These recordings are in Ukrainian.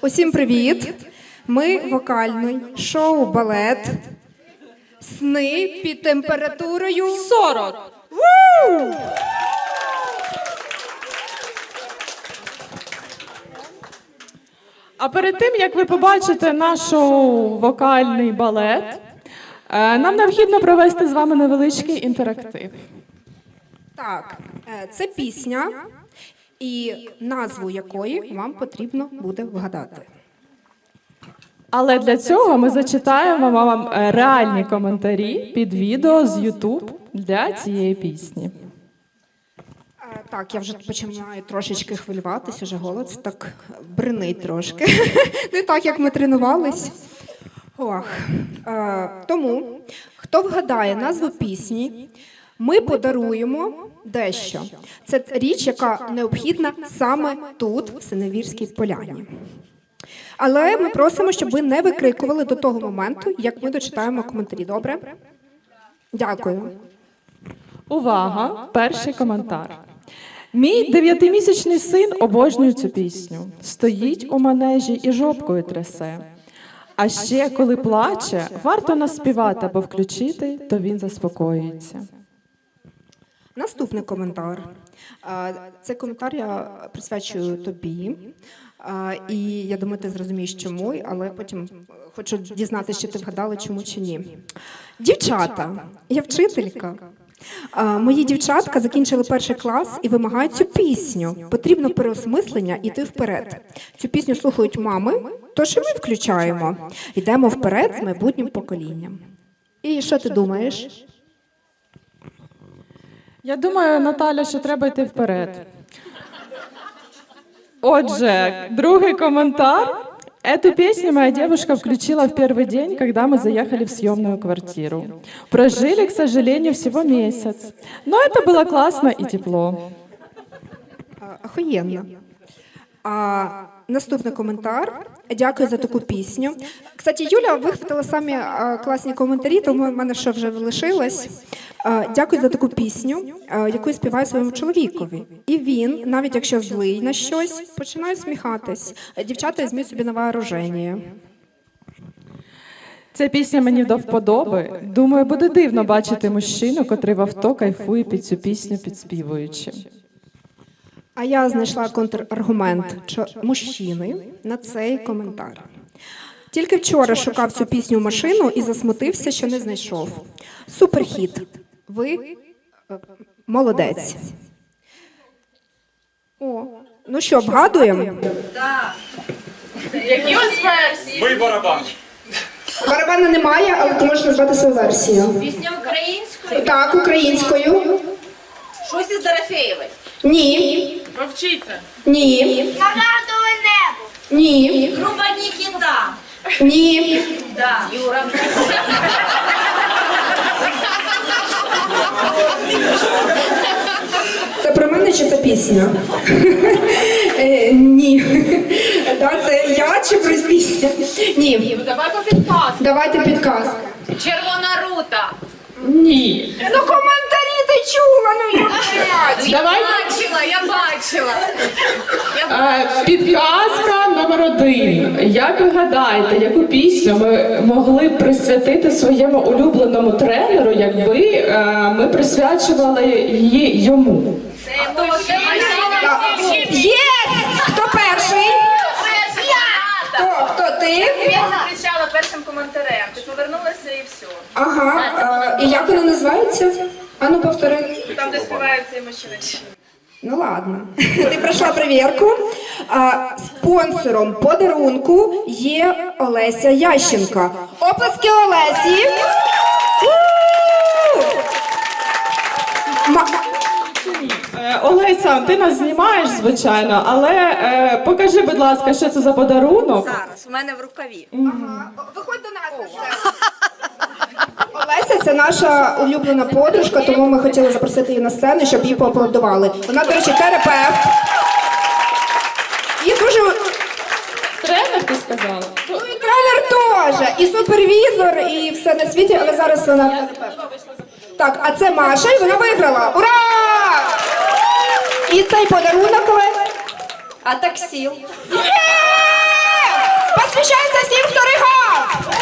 Усім привіт! Ми вокальний шоу балет. Сни під температурою 40. А перед тим, як ви побачите наш вокальний балет, е, нам необхідно провести з вами невеличкий інтерактив. Так, е, це пісня, і назву якої вам потрібно буде вгадати. Але для цього ми зачитаємо вам е, реальні коментарі під відео з YouTube для цієї пісні. Так, я вже починаю трошечки хвилюватися, вже голос так бринить трошки. Не так, як ми тренувались. Ох. Е, Тому, хто вгадає назву пісні, ми подаруємо дещо. Це річ, яка необхідна саме тут, в Синевірській поляні. Але ми просимо, щоб ви не викрикували до того моменту, як ми дочитаємо коментарі. Добре? Дякую. Увага! Перший коментар. Мій дев'ятимісячний син обожнює цю пісню. Стоїть у манежі і жопкою трясе. А ще, коли плаче, варто наспівати або включити, то він заспокоюється. Наступний коментар. Цей коментар я присвячую тобі. І я думаю, ти зрозумієш, чому, але потім хочу дізнатися, чи ти вгадала, чому чи ні. Дівчата, я вчителька. Мої дівчатка закінчили перший клас і вимагають цю пісню. Потрібно переосмислення іти вперед. Цю пісню слухають мами, тож і ми включаємо. Йдемо вперед з майбутнім поколінням. І що ти думаєш? Я думаю, Наталя, що треба йти вперед. Отже, другий коментар. Эту песню моя девушка включила в первый день, когда мы заехали в съемную квартиру. Прожили, к сожалению, всего месяц. Но это было классно и тепло. А, Охуєнно. А, наступний коментар. Дякую за таку пісню. Кстати, Юля вихватила самі класні коментарі, тому в мене що вже лишилось. Дякую за таку пісню, яку я співаю своєму чоловікові. І він, навіть якщо злий на щось, починає сміхатись. Дівчата візьміть собі на вооруження. Ця пісня мені до вподоби. Думаю, буде дивно бачити мужчину, котрий в авто кайфує під цю пісню, підспівуючи. А я знайшла контраргумент мужчини на цей коментар. Тільки вчора шукав цю пісню машину і засмутився, що не знайшов. Суперхіт. Ви е, молодець. О, ну що, вгадуємо? Які ось версії? Бий барабан. Барабана немає, але ти можеш назвати свою версію. Пісня українською? Так, українською. Щось із Дорофеєвої. Ні. Повчіться. Ні. Нагадує небо. Ні. Груба Нікіта. Ні. Да. Юра. Це про мене чи це пісня? Е, Ні. Да, Це я чи про пісня? Ні. Давай по підказку. Давайте підказку. Червона рута. Ні. Ну коментарі ти чула, ну я блядь. Давай Бачила, я бачила. Е, Підказка номер один. Як ви гадаєте, яку пісню ми могли б присвятити своєму улюбленому тренеру, якби е, ми присвячували її йому? Це Є! Хто перший? Хто? Хто ти? Я закричала першим коментарем. Ти повернулася і все. Ага. а, І як вона називається? Ану повтори. Там, де співають цей мужчина. Ну ладно. Ти пройшла перевірку. А, спонсором подарунку є Олеся Ященка. Оплески Олесі. У! Олеся, ти нас знімаєш, звичайно, але е, покажи, будь ласка, що це за подарунок. Зараз, в мене в рукаві. Виходь до нас на сцену. Олеся це наша улюблена подружка, тому ми хотіли запросити її на сцену, щоб їй поаплодували. Вона, до речі, терапевт. І дуже Тренер, ти сказала? ну, і тренер теж, і супервізор, і все на світі, але зараз вона терапевт. Так, а це Маша, і вона виграла. Ура! І цей подарунок. А таксіл? Є! Посвящається всім, хто ригав!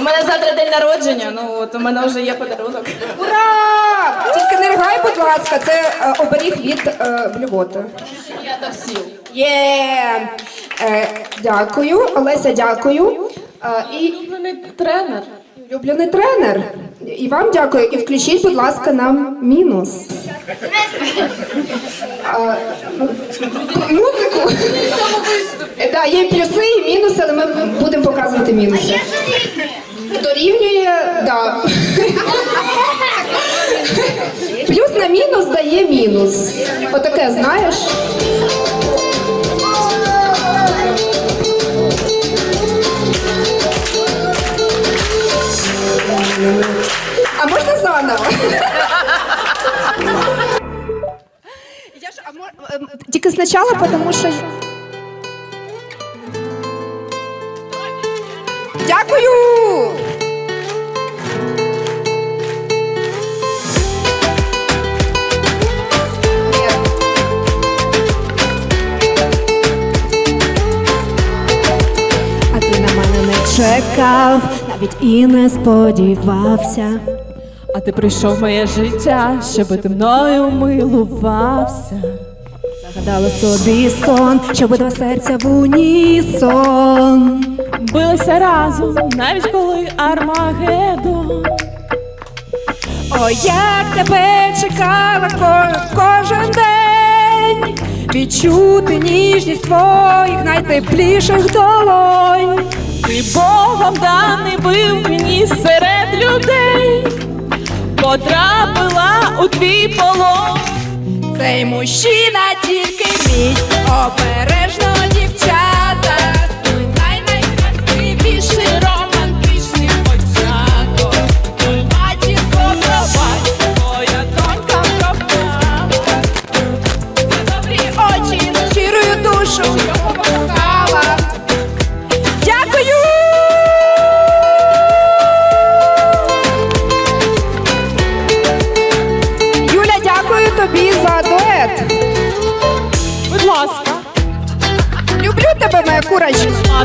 У мене завтра день народження, ну от у мене вже є подарунок. Ура! Тільки не ригай, будь ласка, це е, оберіг від е, блювоти. Я до всіх. Є! Е, дякую, Олеся, дякую. Е, і Улюблений тренер. улюблений тренер. І вам дякую. І включіть, будь ласка, нам мінус. Музику. Е, Да, є плюси і мінуси, але ми будемо показувати мінуси. Дорівнює, да. Плюс на мінус дає мінус. Отаке, знаєш? А можна заново? Я ж, а мо- ем, Тільки спочатку, тому що. Дякую! Чекав, навіть і не сподівався. А ти прийшов в моє життя, щоб ти мною милувався. Загадала собі сон, щоб два серця в унісон. Билися разом, навіть коли Армагеддон. О, як тебе чекала ко- кожен день, відчути ніжність твоїх найтепліших долонь. Ти Богом даний бив мені серед людей, потрапила у твій полон. Цей мужчина тільки мій, обережно дівчата.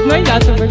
Ладно, я тебе.